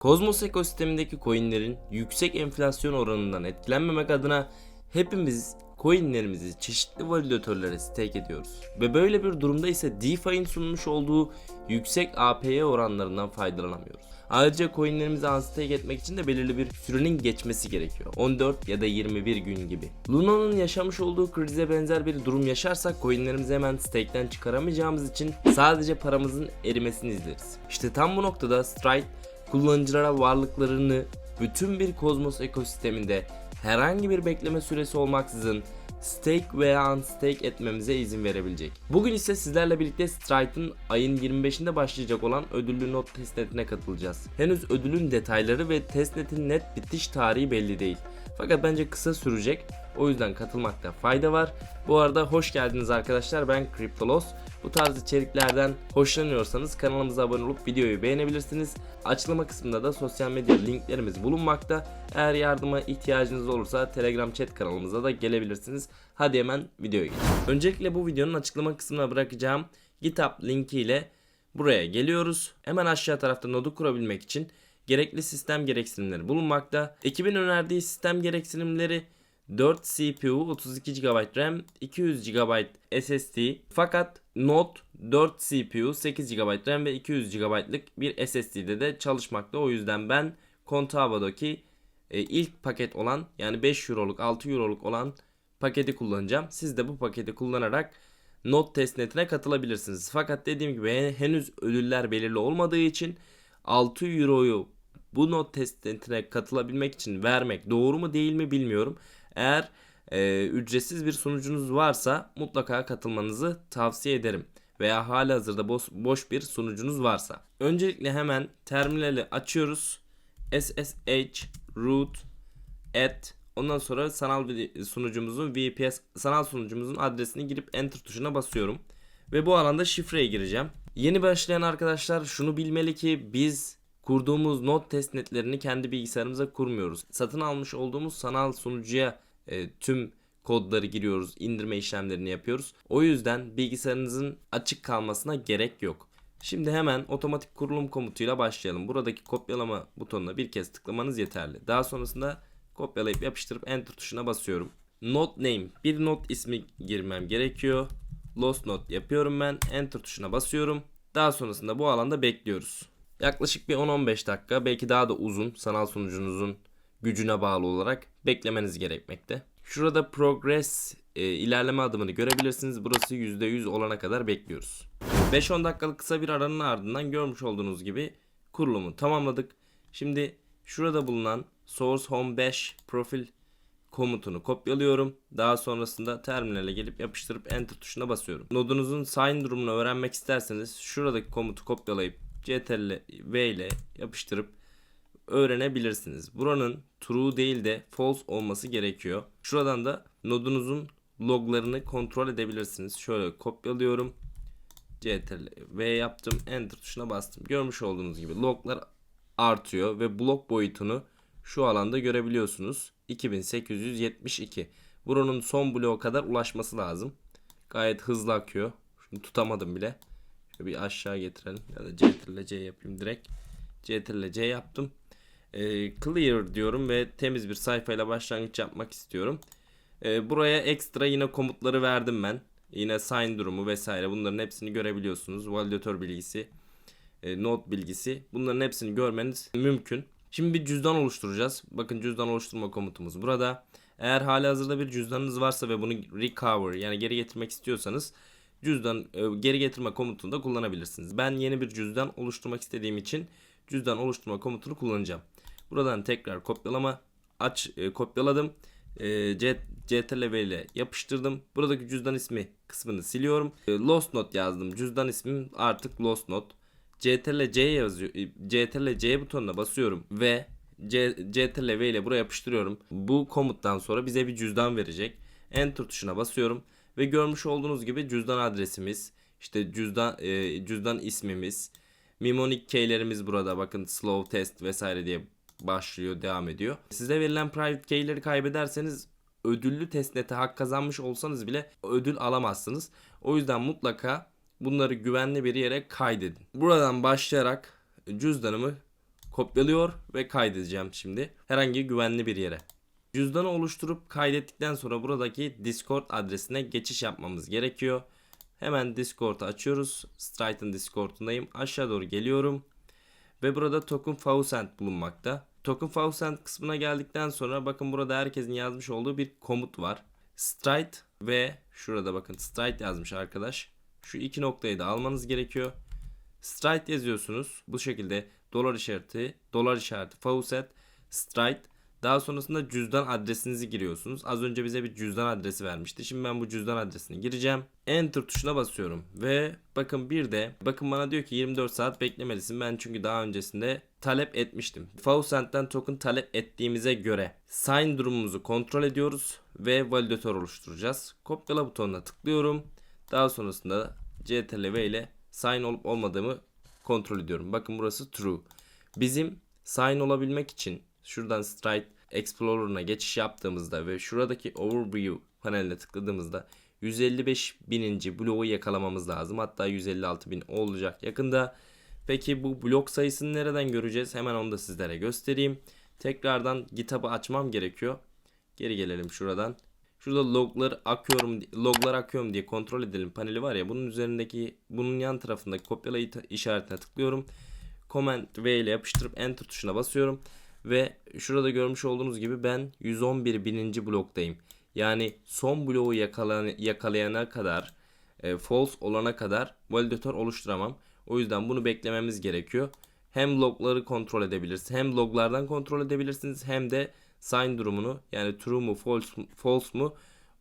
Kozmos ekosistemindeki coinlerin yüksek enflasyon oranından etkilenmemek adına hepimiz coinlerimizi çeşitli validatörlere stake ediyoruz. Ve böyle bir durumda ise DeFi'nin sunmuş olduğu yüksek APY oranlarından faydalanamıyoruz. Ayrıca coinlerimizi unstake etmek için de belirli bir sürenin geçmesi gerekiyor. 14 ya da 21 gün gibi. Luna'nın yaşamış olduğu krize benzer bir durum yaşarsak coinlerimizi hemen stake'ten çıkaramayacağımız için sadece paramızın erimesini izleriz. İşte tam bu noktada Stride kullanıcılara varlıklarını bütün bir kozmos ekosisteminde herhangi bir bekleme süresi olmaksızın stake veya unstake etmemize izin verebilecek. Bugün ise sizlerle birlikte Stride'ın ayın 25'inde başlayacak olan ödüllü not testnetine katılacağız. Henüz ödülün detayları ve testnetin net bitiş tarihi belli değil. Fakat bence kısa sürecek. O yüzden katılmakta fayda var. Bu arada hoş geldiniz arkadaşlar. Ben Cryptolos. Bu tarz içeriklerden hoşlanıyorsanız kanalımıza abone olup videoyu beğenebilirsiniz. Açıklama kısmında da sosyal medya linklerimiz bulunmakta. Eğer yardıma ihtiyacınız olursa Telegram chat kanalımıza da gelebilirsiniz. Hadi hemen videoya geçelim. Öncelikle bu videonun açıklama kısmına bırakacağım GitHub linki ile buraya geliyoruz. Hemen aşağı tarafta nodu kurabilmek için gerekli sistem gereksinimleri bulunmakta. Ekibin önerdiği sistem gereksinimleri 4 CPU, 32 GB RAM, 200 GB SSD fakat Note 4 CPU, 8 GB RAM ve 200 GB'lık bir SSD'de de çalışmakta. O yüzden ben Contavo'daki e, ilk paket olan yani 5 Euro'luk 6 Euro'luk olan paketi kullanacağım. Siz de bu paketi kullanarak Note testnetine katılabilirsiniz. Fakat dediğim gibi he- henüz ödüller belirli olmadığı için 6 Euro'yu bu not testnetine katılabilmek için vermek doğru mu değil mi bilmiyorum. Eğer e, ücretsiz bir sunucunuz varsa mutlaka katılmanızı tavsiye ederim. Veya hali hazırda boş, boş bir sunucunuz varsa. Öncelikle hemen terminali açıyoruz. SSH root at ondan sonra sanal sunucumuzun VPS sanal sunucumuzun adresini girip enter tuşuna basıyorum. Ve bu alanda şifreye gireceğim. Yeni başlayan arkadaşlar şunu bilmeli ki biz kurduğumuz not testnetlerini kendi bilgisayarımıza kurmuyoruz. Satın almış olduğumuz sanal sunucuya e, tüm kodları giriyoruz, indirme işlemlerini yapıyoruz. O yüzden bilgisayarınızın açık kalmasına gerek yok. Şimdi hemen otomatik kurulum komutuyla başlayalım. Buradaki kopyalama butonuna bir kez tıklamanız yeterli. Daha sonrasında kopyalayıp yapıştırıp enter tuşuna basıyorum. Not name bir not ismi girmem gerekiyor. Lost not yapıyorum ben. Enter tuşuna basıyorum. Daha sonrasında bu alanda bekliyoruz. Yaklaşık bir 10-15 dakika belki daha da uzun sanal sunucunuzun gücüne bağlı olarak beklemeniz gerekmekte. Şurada progress e, ilerleme adımını görebilirsiniz. Burası %100 olana kadar bekliyoruz. 5-10 dakikalık kısa bir aranın ardından görmüş olduğunuz gibi kurulumu tamamladık. Şimdi şurada bulunan source home bash profil komutunu kopyalıyorum. Daha sonrasında terminale gelip yapıştırıp enter tuşuna basıyorum. Nodunuzun sign durumunu öğrenmek isterseniz şuradaki komutu kopyalayıp ctrl v ile yapıştırıp öğrenebilirsiniz. Buranın true değil de false olması gerekiyor. Şuradan da nodunuzun loglarını kontrol edebilirsiniz. Şöyle kopyalıyorum. Ctrl V yaptım. Enter tuşuna bastım. Görmüş olduğunuz gibi loglar artıyor ve blok boyutunu şu alanda görebiliyorsunuz. 2872. Buranın son bloğa kadar ulaşması lazım. Gayet hızlı akıyor. Şunu tutamadım bile. Şöyle bir aşağı getirelim. Ya da Ctrl C yapayım direkt. Ctrl C yaptım. Ee, clear diyorum ve temiz bir sayfayla başlangıç yapmak istiyorum. Ee, buraya ekstra yine komutları verdim ben. Yine sign durumu vesaire bunların hepsini görebiliyorsunuz. Validatör bilgisi, e, not bilgisi bunların hepsini görmeniz mümkün. Şimdi bir cüzdan oluşturacağız. Bakın cüzdan oluşturma komutumuz burada. Eğer hali hazırda bir cüzdanınız varsa ve bunu recover yani geri getirmek istiyorsanız cüzdan e, geri getirme komutunu da kullanabilirsiniz. Ben yeni bir cüzdan oluşturmak istediğim için cüzdan oluşturma komutunu kullanacağım. Buradan tekrar kopyalama aç e, kopyaladım. E, CTRL ile yapıştırdım. Buradaki cüzdan ismi kısmını siliyorum. E, Lost Note yazdım. Cüzdan ismim artık Lost Note. CTRL C yazıyor. e, CTRL C butonuna basıyorum ve C, CTRL V ile buraya yapıştırıyorum. Bu komuttan sonra bize bir cüzdan verecek. Enter tuşuna basıyorum ve görmüş olduğunuz gibi cüzdan adresimiz, işte cüzdan e, cüzdan ismimiz, mnemonic key'lerimiz burada. Bakın slow test vesaire diye başlıyor, devam ediyor. Size verilen private key'leri kaybederseniz ödüllü testnete hak kazanmış olsanız bile ödül alamazsınız. O yüzden mutlaka bunları güvenli bir yere kaydedin. Buradan başlayarak cüzdanımı kopyalıyor ve kaydedeceğim şimdi. Herhangi güvenli bir yere. Cüzdanı oluşturup kaydettikten sonra buradaki Discord adresine geçiş yapmamız gerekiyor. Hemen Discord'u açıyoruz. Strite'ın Discord'undayım. Aşağı doğru geliyorum. Ve burada token thousand bulunmakta. Token thousand kısmına geldikten sonra bakın burada herkesin yazmış olduğu bir komut var. Strite ve şurada bakın Strite yazmış arkadaş. Şu iki noktayı da almanız gerekiyor. Strite yazıyorsunuz. Bu şekilde dolar işareti, dolar işareti, faucet, Strite. Daha sonrasında cüzdan adresinizi giriyorsunuz. Az önce bize bir cüzdan adresi vermişti. Şimdi ben bu cüzdan adresini gireceğim. Enter tuşuna basıyorum. Ve bakın bir de bakın bana diyor ki 24 saat beklemelisin. Ben çünkü daha öncesinde talep etmiştim. Faucet'ten token talep ettiğimize göre sign durumumuzu kontrol ediyoruz ve validatör oluşturacağız. Kopyala butonuna tıklıyorum. Daha sonrasında CTRL V ile sign olup olmadığımı kontrol ediyorum. Bakın burası true. Bizim sign olabilmek için şuradan Stride Explorer'ına geçiş yaptığımızda ve şuradaki Overview paneline tıkladığımızda 155 bininci bloğu yakalamamız lazım. Hatta 156 bin olacak yakında. Peki bu blok sayısını nereden göreceğiz? Hemen onu da sizlere göstereyim. Tekrardan GitHub'ı açmam gerekiyor. Geri gelelim şuradan. Şurada loglar akıyorum loglar akıyorum diye kontrol edelim paneli var ya bunun üzerindeki bunun yan tarafındaki kopyala işaretine tıklıyorum. Command V ile yapıştırıp enter tuşuna basıyorum ve şurada görmüş olduğunuz gibi ben 111 bininci bloktayım. Yani son bloğu yakalayana kadar e, false olana kadar validatör oluşturamam. O yüzden bunu beklememiz gerekiyor. Hem logları kontrol edebilirsiniz hem loglardan kontrol edebilirsiniz hem de sign durumunu yani true mu false, false mu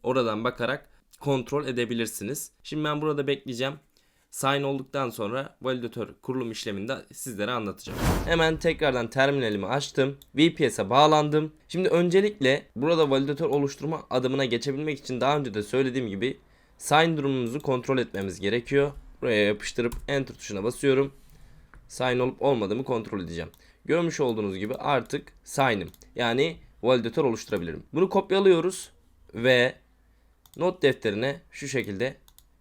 oradan bakarak kontrol edebilirsiniz. Şimdi ben burada bekleyeceğim. Sign olduktan sonra validatör kurulum işlemini de sizlere anlatacağım. Hemen tekrardan terminalimi açtım. VPS'e bağlandım. Şimdi öncelikle burada validatör oluşturma adımına geçebilmek için daha önce de söylediğim gibi sign durumumuzu kontrol etmemiz gerekiyor. Buraya yapıştırıp enter tuşuna basıyorum sign olup olmadığımı kontrol edeceğim. Görmüş olduğunuz gibi artık sign'ım. Yani validatör oluşturabilirim. Bunu kopyalıyoruz ve not defterine şu şekilde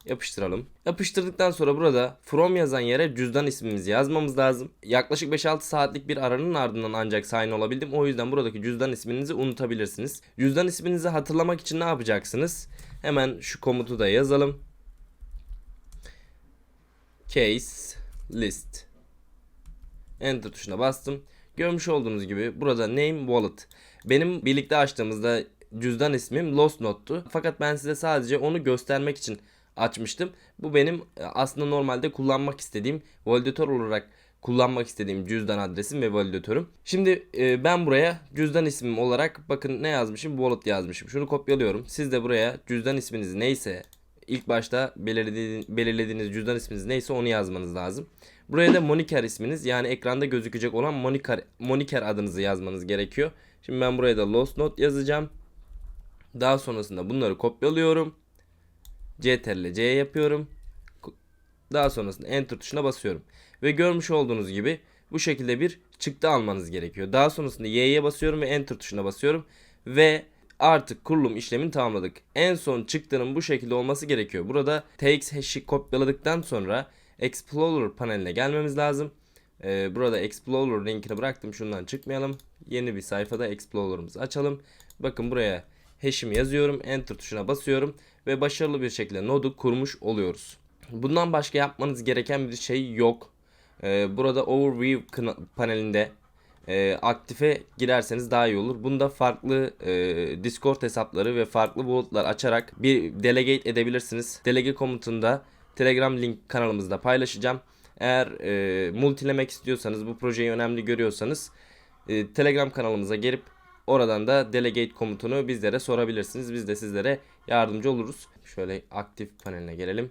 yapıştıralım. Yapıştırdıktan sonra burada from yazan yere cüzdan ismimizi yazmamız lazım. Yaklaşık 5-6 saatlik bir aranın ardından ancak sign olabildim. O yüzden buradaki cüzdan isminizi unutabilirsiniz. Cüzdan isminizi hatırlamak için ne yapacaksınız? Hemen şu komutu da yazalım. Case list. Enter tuşuna bastım. Görmüş olduğunuz gibi burada name wallet. Benim birlikte açtığımızda cüzdan ismim Lost Note'tu. Fakat ben size sadece onu göstermek için açmıştım. Bu benim e, aslında normalde kullanmak istediğim validatör olarak kullanmak istediğim cüzdan adresim ve validatörüm. Şimdi e, ben buraya cüzdan ismim olarak bakın ne yazmışım? Wallet yazmışım. Şunu kopyalıyorum. Siz de buraya cüzdan isminiz neyse ilk başta belirlediğiniz, belirlediğiniz cüzdan isminiz neyse onu yazmanız lazım. Buraya da moniker isminiz yani ekranda gözükecek olan moniker, moniker adınızı yazmanız gerekiyor. Şimdi ben buraya da Lost Note yazacağım. Daha sonrasında bunları kopyalıyorum. CTRL C yapıyorum. Daha sonrasında Enter tuşuna basıyorum. Ve görmüş olduğunuz gibi bu şekilde bir çıktı almanız gerekiyor. Daha sonrasında Y'ye basıyorum ve Enter tuşuna basıyorum. Ve artık kurulum işlemini tamamladık. En son çıktının bu şekilde olması gerekiyor. Burada TX hash'i kopyaladıktan sonra Explorer paneline gelmemiz lazım. Ee, burada Explorer linkini bıraktım. Şundan çıkmayalım. Yeni bir sayfada Explorer'ımızı açalım. Bakın buraya hash'imi yazıyorum. Enter tuşuna basıyorum. Ve başarılı bir şekilde node'u kurmuş oluyoruz. Bundan başka yapmanız gereken bir şey yok. Ee, burada Overview panelinde e, aktife girerseniz daha iyi olur. Bunda farklı e, Discord hesapları ve farklı bulutlar açarak bir delegate edebilirsiniz. Delege komutunda Telegram link kanalımızda paylaşacağım. Eğer e, multilemek istiyorsanız bu projeyi önemli görüyorsanız e, Telegram kanalımıza gelip oradan da delegate komutunu bizlere sorabilirsiniz. Biz de sizlere yardımcı oluruz. Şöyle aktif paneline gelelim.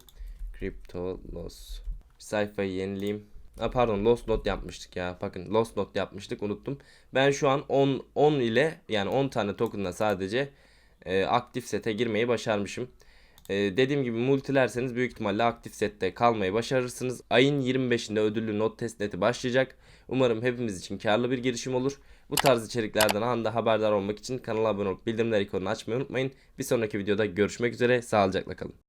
Crypto Loss. Sayfayı yenileyim. Ha, pardon Lost Note yapmıştık ya. Bakın Lost Note yapmıştık unuttum. Ben şu an 10 10 ile yani 10 tane tokenla sadece e, aktif sete girmeyi başarmışım. E, dediğim gibi multilerseniz büyük ihtimalle aktif sette kalmayı başarırsınız. Ayın 25'inde ödüllü not testneti başlayacak. Umarım hepimiz için karlı bir girişim olur. Bu tarz içeriklerden anında haberdar olmak için kanala abone olup bildirimler ikonunu açmayı unutmayın. Bir sonraki videoda görüşmek üzere. Sağlıcakla kalın.